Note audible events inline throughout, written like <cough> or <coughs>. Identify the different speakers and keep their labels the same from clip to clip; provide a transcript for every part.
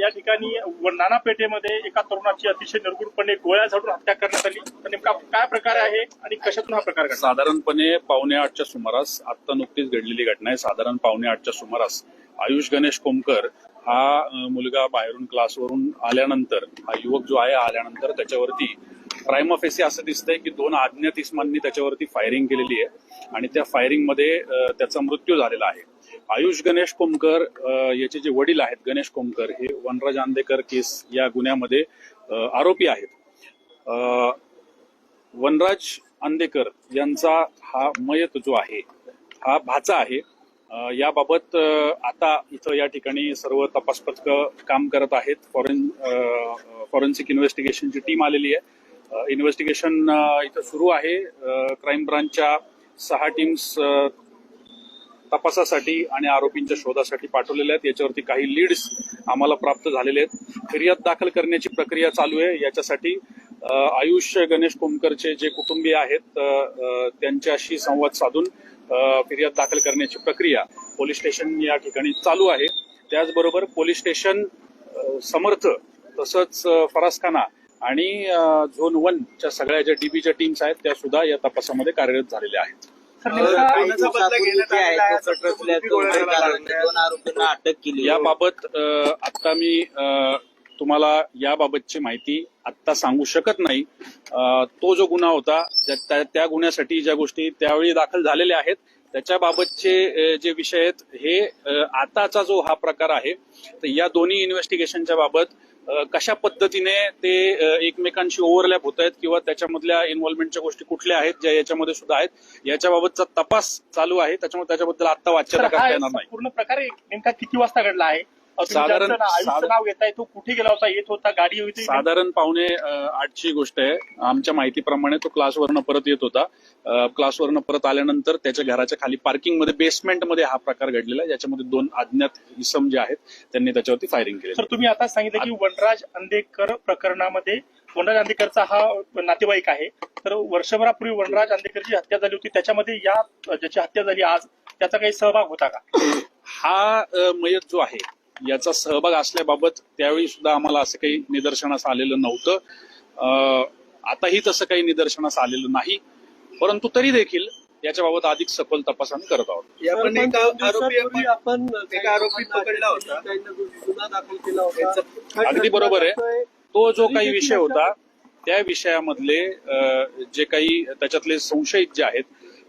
Speaker 1: या ठिकाणी व- नाना पेठेमध्ये एका तरुणाची अतिशय निर्गुणपणे गोळ्या झाडून हत्या करण्यात आली. तर नेमका काय प्रकार आहे आणि कशातून हा प्रकार घडला?
Speaker 2: साधारणपणे पावणे आठच्या सुमारास आता नुकतीच घडलेली घटना आहे. साधारण पावणे आठच्या सुमारास आयुष गणेश कोमकर हा मुलगा बाहेरून क्लासवरून आल्यानंतर हा युवक जो आहे आल्यानंतर त्याच्यावरती प्रायमा फेसी असं दिसतंय की दोन अज्ञात इस्मांनी त्याच्यावरती फायरिंग केलेली आहे. आणि त्या फायरिंगमध्ये त्याचा मृत्यू झालेला आहे. आयुष गणेश कोमकर याचे जे वडील आहेत गणेश कोमकर हे वनराज आंदेकर केस या गुन्ह्यामध्ये आरोपी आहेत. वनराज आंदेकर यांचा हा मयत जो आहे हा भाचा आहे. याबाबत आता इथं या ठिकाणी सर्व तपास पथक काम करत आहेत. फॉरेन फॉरेन्सिक इन्व्हेस्टिगेशनची टीम आलेली आहे. इन्व्हेस्टिगेशन इथं सुरू आहे. क्राईम ब्रांचच्या सहा टीम्स तपासासाठी आणि आरोपींच्या शोधासाठी पाठवलेल्या आहेत. याच्यावरती काही लीड्स आम्हाला प्राप्त झालेले आहेत. फिर्याद दाखल करण्याची प्रक्रिया चालू आहे. याच्यासाठी आयुष्य आयुष गणेश कोमकरचे जे कुटुंबीय आहेत त्यांच्याशी संवाद साधून फिर्याद दाखल करण्याची प्रक्रिया पोलीस स्टेशन या ठिकाणी चालू आहे. त्याचबरोबर पोलीस स्टेशन समर्थ तसंच फरासखाना आणि झोन झोन वनच्या सगळ्या ज्या डीबीच्या टीम्स आहेत त्या सुद्धा या तपासामध्ये कार्यरत झालेल्या आहेत.
Speaker 3: अटक केली
Speaker 2: याबाबत आता मी तुम्हाला याबाबतची माहिती आत्ता सांगू शकत नाही. तो जो गुन्हा होता त्या- गुन्ह्यासाठी ज्या गोष्टी त्यावेळी दाखल झालेल्या आहेत त्याच्याबाबतचे जे विषय आहेत हे आताचा जो हा प्रकार आहे तर या दोन्ही इन्व्हेस्टिगेशनच्या बाबत कशा पद्धतीने ते एकमेकांशी ओव्हरलॅप होत आहेत किंवा त्याच्यामधल्या इन्व्हॉल्वमेंटच्या गोष्टी कुठल्या आहेत ज्या याच्यामध्ये सुद्धा आहेत याच्याबाबतचा तपास चालू आहे. त्याच्यामुळे त्याच्याबद्दल आत्ता वाच्यता करता येणार नाही.
Speaker 1: पूर्ण प्रकार नेमका किती वाजता घडला आहे?
Speaker 2: साधारण-
Speaker 1: नाव घेताय तो कुठे गेला होता येत होता गाडी होती
Speaker 2: साधारण पावणे आठची गोष्ट आहे. आमच्या माहितीप्रमाणे तो क्लासवरनं परत येत होता. क्लासवरनं परत आल्यानंतर त्याच्या घराच्या खाली पार्किंगमध्ये बेसमेंटमध्ये हा प्रकार घडलेला आहे. ज्याच्यामध्ये दोन अज्ञात इसम जे आहेत त्यांनी त्याच्यावरती फायरिंग केली
Speaker 1: सर तुम्ही आता सांगितलं की वनराज अंधेकर प्रकरणामध्ये वनराज अंधेकरचा हा नातेवाईक आहे. तर वर्षभरापूर्वी वनराज अंधेकरची हत्या झाली होती. त्याच्यामध्ये या ज्याची हत्या झाली आज त्याचा काही सहभाग होता का? <coughs>
Speaker 2: हा मयत जो आहे याचा सहभाग असल्याबाबत त्यावेळी सुद्धा आम्हाला असं काही निदर्शनास आलेलं नव्हतं. अ, आताही तसं काही निदर्शनास आलेलं नाही. परंतु तरी देखील याच्याबाबत अधिक सखोल तपास आम्ही करत आहोत.
Speaker 3: आपण
Speaker 4: पण
Speaker 3: एका
Speaker 4: दोन
Speaker 3: आरोपी
Speaker 4: दिवसापूर्वी आपण
Speaker 3: एका आरोपी पकडला होता.
Speaker 4: त्यांना गुन्हा दाखल केला होता.
Speaker 2: अगदी बरोबर आहे. तो जो काही विषय होता त्या विषयामधले जे काही त्याच्यातले संशयित जे आहेत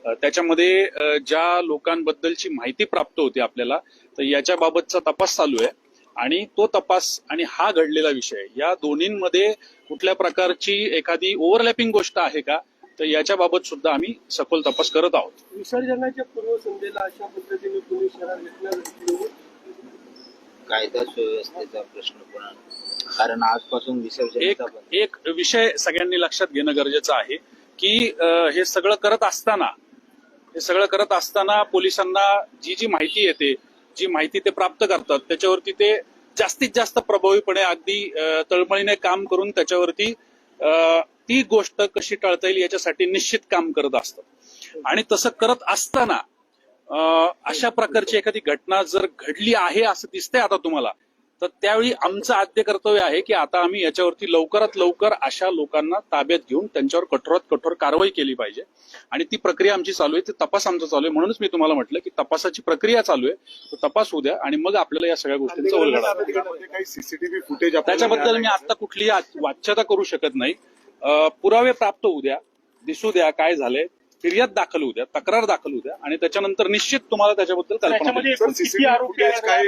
Speaker 2: त्याच्यामध्ये ज्या लोकांबद्दलची माहिती प्राप्त होती आपल्याला तर याच्याबाबतचा तपास चालू आहे आणि तो तपास आणि हा घडलेला विषय या दोन्हींमध्ये कुठल्या प्रकारची एखादी ओव्हरलॅपिंग गोष्ट आहे का तर याच्याबाबत सुद्धा आम्ही सखोल तपास करत आहोत
Speaker 4: विसर्जनाच्या पूर्वसंध्येला अशा पद्धतीने पुणे शहरात घटना घडली
Speaker 3: कायदा सुव्यवस्थेचा प्रश्न पण. कारण आजपासून
Speaker 2: एक
Speaker 3: विसर्जनाचा बंद.
Speaker 2: एक विषय सगळ्यांनी लक्षात घेणं गरजेचं आहे की हे सगळं करत असताना हे सगळं करत असताना पोलिसांना जी जी माहिती येते जी माहिती ते प्राप्त करतात त्याच्यावरती ते जास्तीत जास्त प्रभावीपणे अगदी तळमळीने काम करून त्याच्यावरती ती गोष्ट कशी टाळता येईल याच्यासाठी निश्चित काम करत असतात. आणि तसं करत असताना अशा प्रकारची एखादी घटना जर घडली आहे असं दिसतंय आता तुम्हाला तर त्यावेळी आमचं आद्य कर्तव्य आहे की आता आम्ही याच्यावरती लवकरात लवकर अशा लोकांना ताब्यात घेऊन त्यांच्यावर कठोरात कठोर कारवाई केली पाहिजे. आणि ती प्रक्रिया आमची चालू आहे ती तपास आमचा चालू आहे. म्हणूनच मी तुम्हाला म्हटलं की तपासाची प्रक्रिया चालू आहे. तो तपास होऊ द्या आणि मग आपल्याला या सगळ्या गोष्टींचा उलगडा.
Speaker 5: सीसीटीव्ही फुटेज
Speaker 2: त्याच्याबद्दल मी आता कुठलीही आज- वाच्यता करू शकत नाही. पुरावे प्राप्त होऊ द्या दिसू द्या काय झालंय. फिर्याद दाखल होऊ द्या तक्रार दाखल होऊ द्या आणि त्याच्यानंतर निश्चित तुम्हाला त्याच्याबद्दल कल्पना होईल. काही?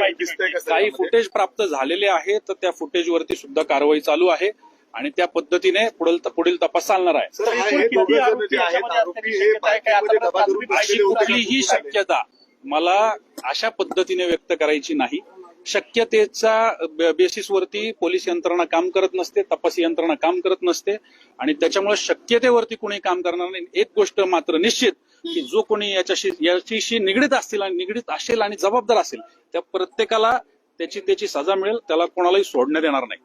Speaker 2: फुटेज प्राप्त झालेले आहे तर त्या फुटेजवरती सुद्धा कारवाई चालू आहे आणि त्या पद्धतीने पुढील पुढील तपास चालणार आहे
Speaker 5: हा- हे हे
Speaker 2: अशी? कुठलीही शक्यता मला अशा पद्धतीने व्यक्त करायची नाही शक्यतेचा बेसिसवरती पोलीस यंत्रणा काम करत नसते तपास यंत्रणा काम करत नसते. आणि त्याच्यामुळे शक्यतेवरती कोणी काम करणार नाही. एक गोष्ट मात्र निश्चित की जो कोणी याच्याशी याच्याशी निगडीत असतील आणि निगडीत असेल आणि जबाबदार असेल त्या प्रत्येकाला त्याची त्याची सजा मिळेल त्याला कोणालाही सोडण्यात येणार नाही.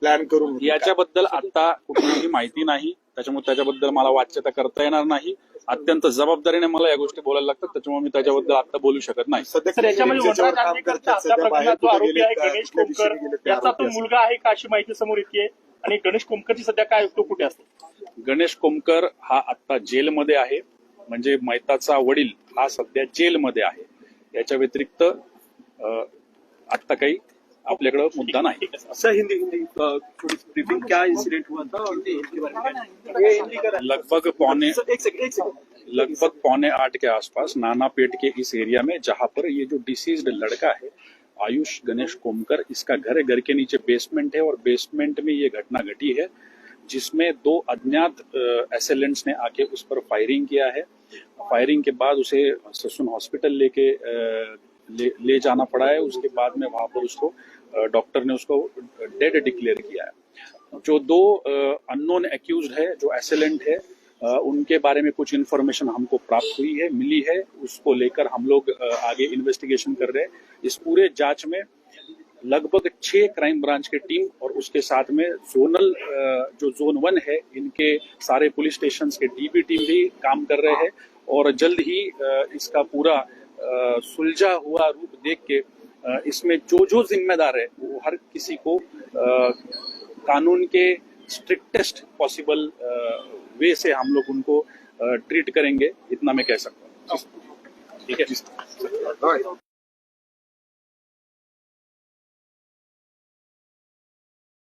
Speaker 5: प्लॅन करून होते.
Speaker 2: याच्याबद्दल आता कुठलीही माहिती नाही. त्याच्यामुळे त्याच्याबद्दल मला वाच्यता करता येणार नाही. अत्यंत जबाबदारीने मला या गोष्टी बोलायला लागतात त्याच्यामुळे मी त्याच्याबद्दल आता बोलू शकत नाही.
Speaker 1: सर याच्यामध्ये वनराज प्रकरणात जो आरोपी आहे गणेश कोमकर याचा तो. मुलगा आहे का अशी माहिती समोर येते आणि गणेश कोमकरची सध्या काय तो कुठे असतो?
Speaker 2: गणेश कोमकर हा आता जेलमध्ये आहे म्हणजे मैताचा वडील हा सध्या जेलमध्ये आहे. याच्या व्यतिरिक्त अ, आत्ता काही आपल्याकडे मुद्दा नाही.
Speaker 1: सर
Speaker 4: हिंदी हिंदी ब्रीफिंग क्या इंसिडेंट हुआ था और इसके बारे में?
Speaker 2: लगभग पौने
Speaker 4: एक सेकंड एक सेकंड
Speaker 2: लगभग पौने आठ के आसपास नानापेट के इस एरिया में जहाँ पर ये जो डिसीज्ड लड़का है आयुष गणेश कोमकर इसका घर है घर के नीचे बेसमेंट है और बेसमेंट में ये घटना घटी है जिसमें दो अज्ञात एसेलेंट्स ने आके उस पर फायरिंग किया है। फायरिंग के बाद उसे ससुन हॉस्पिटल लेके अ, ले, ले जाना पड़ा है। उसके बाद में वहाँ पर उसको डॉक्टर ने उसको डेड डिक्लेयर किया है। जो दो अननोन एक्यूज है जो एसेलेंट है उनके बारे में कुछ इन्फॉर्मेशन हमको प्राप्त हुई है मिली है। उसको लेकर हम लोग आगे इन्वेस्टिगेशन कर रहे हैं। इस पूरे जाँच में लगभग छह क्राइम ब्रांच की टीम और उसके साथ में जोनल जो जोन वन है इनके सारे पुलिस स्टेशन के डीबी टीम भी काम कर रहे हैं। और जल्द ही इसका पूरा सुलझा हुआ रूप देख के इसमें जो जो जिम्मेदार है वो हर किसी को कानून के स्ट्रिक्टेस्ट पॉसिबल वे से हम लोग उनको ट्रीट करेंगे इतना मैं कह सकता हूँ। ठीक है?